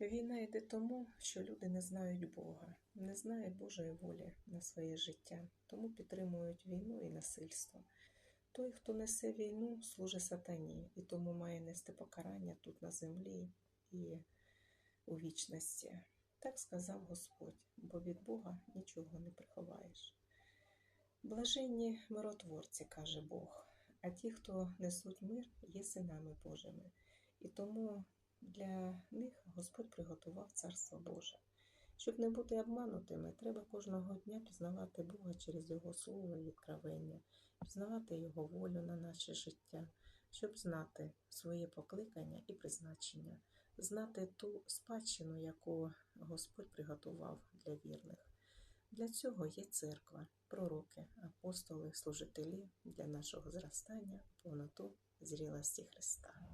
Війна йде тому, що люди не знають Бога, не знають Божої волі на своє життя, тому підтримують війну і насильство. Той, хто несе війну, служить сатані, і тому має нести покарання тут на землі і у вічності. Так сказав Господь, бо від Бога нічого не приховаєш. Блаженні миротворці, каже Бог, а ті, хто несуть мир, є синами Божими. І тому для них Господь приготував Царство Боже. Щоб не бути обманутими, треба кожного дня пізнавати Бога через Його слово і відкровення, пізнавати Його волю на наше життя, щоб знати своє покликання і призначення, знати ту спадщину, яку Господь приготував для вірних. Для цього є церква, пророки, апостоли, служителі для нашого зростання, повноту зрілості Христа.